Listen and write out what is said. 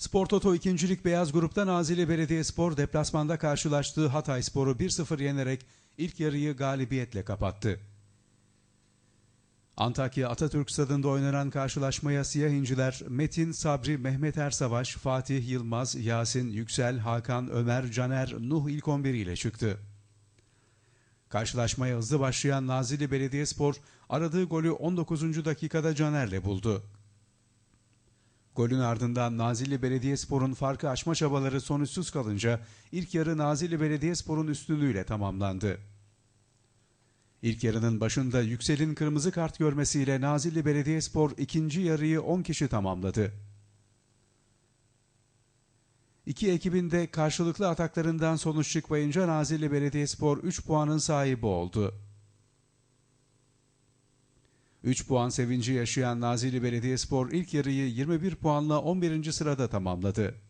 Spor Toto 2. Lig Beyaz Grup'ta Nazilli Belediyespor deplasmanda karşılaştığı Hatay Spor'u 1-0 yenerek ilk yarıyı galibiyetle kapattı. Antakya Atatürk Stadında oynanan karşılaşmaya Siyah İnciler, Metin, Sabri, Mehmet Ersavaş, Fatih, Yılmaz, Yasin, Yüksel, Hakan, Ömer, Caner, Nuh ilk 11 ile çıktı. Karşılaşmaya hızlı başlayan Nazilli Belediyespor aradığı golü 19. dakikada Caner'le buldu. Golün ardından Nazilli Belediyespor'un farkı açma çabaları sonuçsuz kalınca ilk yarı Nazilli Belediyespor'un üstünlüğüyle tamamlandı. İlk yarının başında Yüksel'in kırmızı kart görmesiyle Nazilli Belediyespor ikinci yarıyı 10 kişi tamamladı. İki ekibin de karşılıklı ataklarından sonuç çıkmayınca Nazilli Belediyespor 3 puanın sahibi oldu. 3 puan sevinci yaşayan Nazilli Belediyespor ilk yarıyı 21 puanla 11. sırada tamamladı.